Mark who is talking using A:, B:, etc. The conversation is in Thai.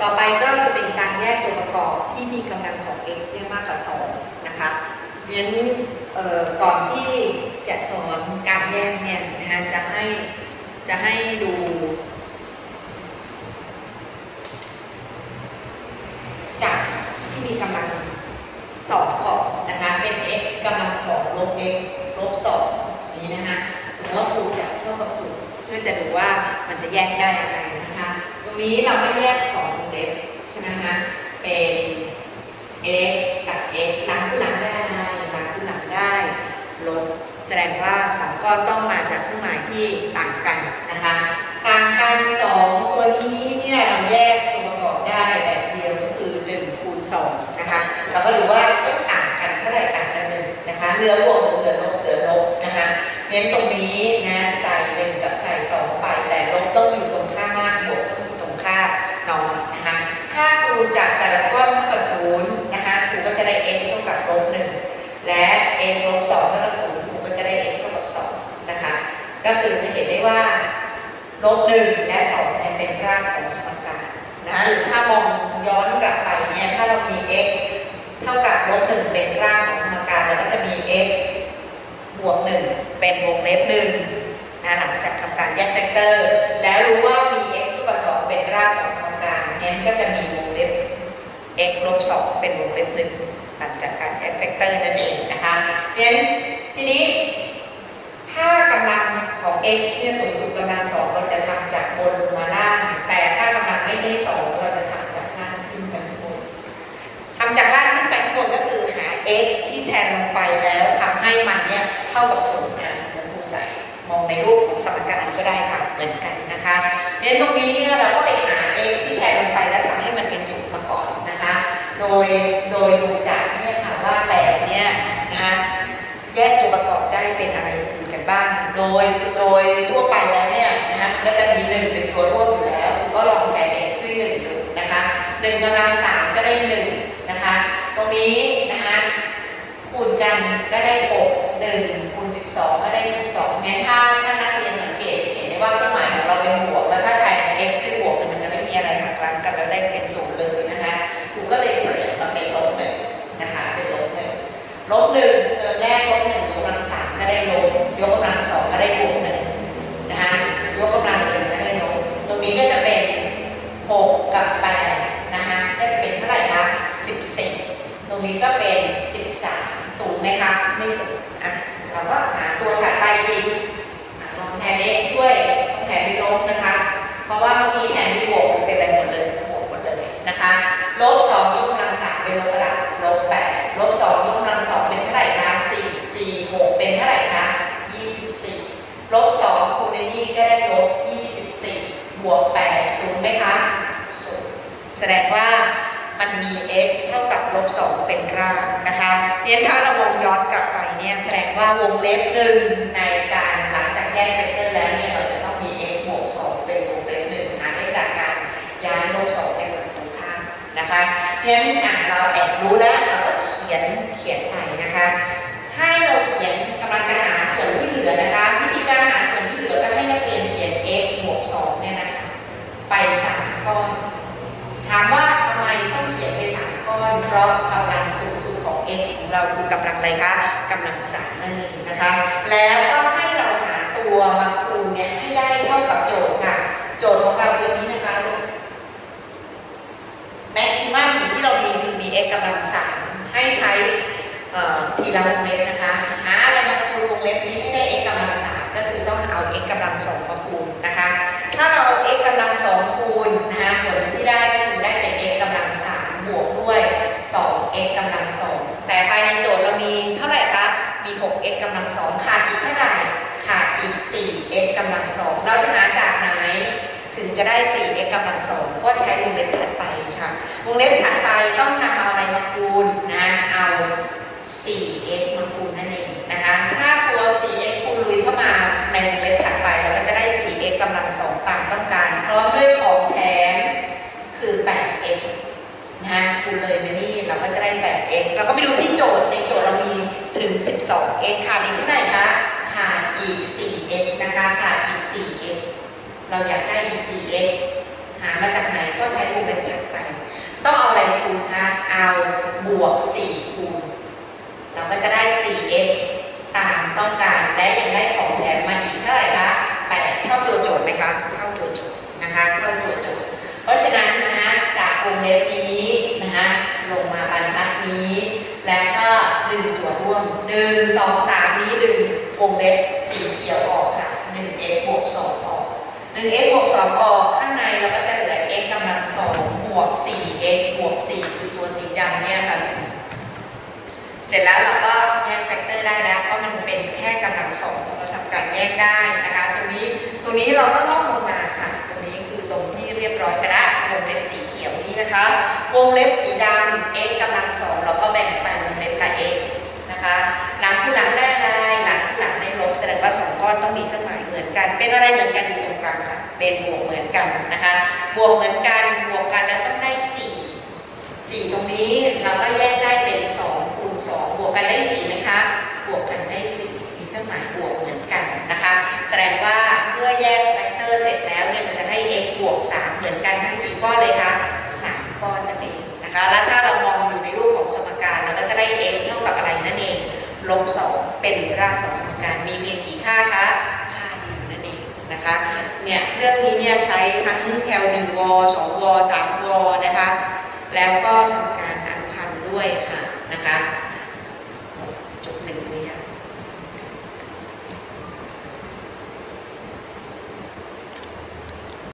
A: ต่อไปก็จะเป็นการแยกตัวประกอบที่มีกำลังของ x เนี่ยมากกว่า 2 นะคะเน้นก่อนที่จะสอนการแยกเนี่ยนะคะจะให้จะให้ดูจากที่มีกำลังสองก่อนนะคะ เป็น x กำลังสองลบ x ลบสองนี้นะคะสมมติว่าครูจะเท่ากับศูนย์ พื่อจะดูว่ามันจะแยกได้อะไรนะคะ ตรงนี้เราก็แยกสองวงเล็บใช่ไหมคะ เป็น x กับ x หลังคู่หลังได้อะไรหลังคู่หลังได้ลบแสดงว่าสามก้อนต้องมาจากเครื่องหมายที่ต่างกันนะคะ ต่างกันสองตัวนี้เนี่ยเราแยกตัวประกอบได้แบบเดียวก็คือ1คูณ2นะคะ เราก็ดูว่าต่างกันเท่าไหร่ต่างกันหนึ่งนะคะ เหลือบวกหรือเหลือลบเหลือลบนะคะ เน้นตรงนี้นะใส่หนึ่งกับใส่สองไป แต่ลบต้องอยู่ตรงค่ามากบวกต้องอยู่ตรงค่าน้อยนะคะถ้าครูจับแต่ละก้อนเท่ากับศูนย์นะคะครูก็จะได้ x เท่ากับลบหนึ่งและ x ลบสองเท่ากับศูนย์ครูก็จะได้ x เท่ากับสองนะคะก็คือจะเห็นได้ว่าลบหนึ่งและสองเนี่ยเป็นรากของสมการนะหรือถ้ามองย้อนกลับไปเนี่ยถ้าเรามี x เท่ากับลบหนึ่งเป็นรากของสมการแล้วก็จะมี x บวกหนึ่งเป็นวงเล็บหนึ่งนะหลังจากทำการแยกแฟกเตอร์ แล้วรู้ว่ามี x เท่ากับสองเป็นรากของสมการงั้นก็จะมีวงเล็บ x ลบสองเป็นวงเล็บหนึ่งหลังจากการแยกแฟกเตอร์นั่นเองนะคะงั้นทีนี้ถ้ากำลังของ x เนี่ยสูงสุดกำลังสองเราจะทำจากบนมาล่าง แต่ถ้ากำลังไม่ใช่สองเราจะทำจากล่างขึ้นไปข้างบนทำจากล่างขึ้นไปข้างบนก็คือหา x ที่แทนลงไปแล้วทำให้มัน ท่ากับศูนย์อะสมมติครูใส่มองในรูปของสมการก็ได้ค่ะเหมือนกันนะคะเน้นตรงนี้เนี่ยเราก็ไปหา x ที่แทนลงไปแล้วทำให้มันเป็นศูนย์มาก่อนนะคะ โดยโดยดูจากเนี่ยค่ะว่าแปดเนี่ยนะคะแยกตัวประกอบได้เป็นอะไรอื่นกันบ้าง โดยโดยทั่วไปแล้วเนี่ยนะคะมันก็จะมีหนึ่งเป็นตัวร่วมอยู่แล้ว ก็ลองแทน x ด้วยหนึ่งดูนะคะหนึ่งกำลังสามก็ได้หนึ่งนะคะ ตรงนี้นะคะคูณกันก็ได้หก หนึ่งคูณสิบสองก็ได้สิบสองงั้นถ้าถ้านักเรียนสังเกตเห็นได้ว่าเครื่องหมายของเราเป็นบวก แล้วถ้าแทน x ด้วยบวกเนี่ยมันจะไม่มีอะไรหักล้างกันแล้วได้เป็นศูนย์เลยนะคะครูก็เลยเปลี่ยนมาเป็นลบหนึ่งนะคะเป็นลบหนึ่งลบหนึ่งเทอมแรกลบหนึ่งยกกำลังสามก็ได้ลบยกกำลังสองก็ได้บวกหนึ่งนะคะยกกำลังหนึ่งก็ได้ลบตรงนี้ก็จะเป็นหกกับแปดนะคะก็จะเป็นเท่าไหร่คะสิบสี่ตรงนี้ก็เป็นสิบสาม สูงไหมคะ ไม่สูงอะเราก็หาตัวถัดไปอีกลองแทน x ด้วยแทนด้วยลบนะคะ เพราะว่าเมื่อกี้แทนด้วยบวกเป็นอะไรหมดเลยบวกหมดเลยนะคะลบสองยกกำลังสามเป็นลบกระดาษลบแปดลบสองยกกำลังสองเป็นเท่าไหร่คะสี่สี่หกเป็นเท่าไหร่คะยี่สิบสี่ลบสองคูณในนี่ก็ได้ลบยี่สิบสี่บวกแปดศูนย์ไหมคะศูนย์แสดงว่า มันมี x เท่ากับลบ2เป็นรากนะคะเนี่ยถ้าเรามองย้อนกลับไปเนี่ยแสดงว่าวงเล็บหนึ่งในการหลังจากแยกเวกเตอร์แล้วเนี่ยเราจะต้องมี x บวก2เป็นวงเล็บหนึ่งนะได้จากการย้ายลบสองไปฝั่งตรงข้ามนะคะเนั้นอะเราแอบรู้แล้ว ของเราคือกำลังอะไรคะกำลังสามนั่นเองนะคะ แล้วก็ให้เราหาตัวมาคูณเนี่ยให้ได้เท่ากับโจทย์ค่ะ โจทย์ของเราคือนี้นะคะแม็กซิมัมที่เรามีคือมี x กำลังสามให้ใช้ทีละวงเล็บนะคะหาอะไรมาคูณวงเล็บนี้ให้ได้ x กำลังสามก็คือต้องเอา x กำลังสองมาคูณนะคะ 2ขาดอีกเท่าไหร่ขาดอีก 4x กำลัง2เราจะหาจากไหนถึงจะได้ 4x กำลัง2ก็ใช้วงเล็บถัดไปค่ะวงเล็บถัดไปต้องนำเอาอะไรมาคูณนะเอา 4x มาคูณนั่นเองนะคะถ้าคูณเอา 4x คูณลุยเข้ามาในวงเล็บถัดไปเราก็จะได้ 4x กำลัง2ตามต้องการพร้อมด้วยของแถมคือ 8x นะคูณเลยมานี่เราก็จะได้ 8x เราก็ไปดูที่โจทย์ x ขาดอีกเท่าไหร่คะขาดอีก 4x นะคะขาดอีก 4x เราอยากได้อีก 4x หามาจากไหนก็ใช้วงเล็บถัดไป ต้องเอาอะไรคูณคะเอาบวก 4 คูณ เราก็จะได้ 4x ตามต้องการและยังได้ของแถมมาอีกเท่าไหร่คะ8เท่าตัวโจทย์ไหมคะเท่าตัวโจทย์นะคะเท่าตัวโจทย์ เพราะฉะนั้นนะจากวงเล็บนี้นะคะลงมาบรรทัดนี้ และก็ ดึงตัวร่วมหนึ่งสองสามนี้ดึงวงเล็บสีเขียวออกค่ะหนึ่ง x บวกสองออกหนึ่ง x บวกสองออกข้างในเราก็จะเหลือ x กำลังสองบวกสี่ x บวกสี่คือตัวสีดำเนี่ยค่ะเสร็จแล้วเราก็แยกแฟกเตอร์ได้แล้วเพราะมันเป็นแค่กำลังสองเราทำการแยกได้นะคะ ตรงนี้ตรงนี้เราก็ลอกลงมาค่ะ ตรงนี้คือตรงที่เรียบร้อยไปแล้ววงเล็บสีเขียวนี้นะคะ วงเล็บสีดำ x กำลังสองเราก็แบ่งไปวงเล็บละ x หลังคู่หลังได้อะไรหลังคู่หลังได้ลบแสดงว่าสองก้อนต้องมีเครื่องหมายเหมือนกัน เป็นอะไรเหมือนกันอยู่ตรงกลางค่ะเป็นบวกเหมือนกันนะคะบวกเหมือนกันบวกกันแล้วต้องได้สี่สี่ตรงนี้เราก็แยกได้เป็น2คูณ2บวกกันได้4ไหมคะบวกกันได้4มีเครื่องหมายบวกเหมือนกันนะคะ แสดงว่าเมื่อแยกแฟกเตอร์เสร็จแล้วเนี่ยมันจะให้ x บวก3เหมือนกันทั้งกี่ก้อนเลยคะ3ก้อนนั่นเองนะคะแล้วถ้าเรามอง ลบ2เป็นรากของสมการมีเพียงกี่ค่าคะค่าเดียวนั่นเองนะคะเนี่ยเรื่องนี้เนี่ยใช้ทั้งแคล1วอ2ว3วนะคะ แล้วก็สมการอันพันด้วยค่ะนะคะ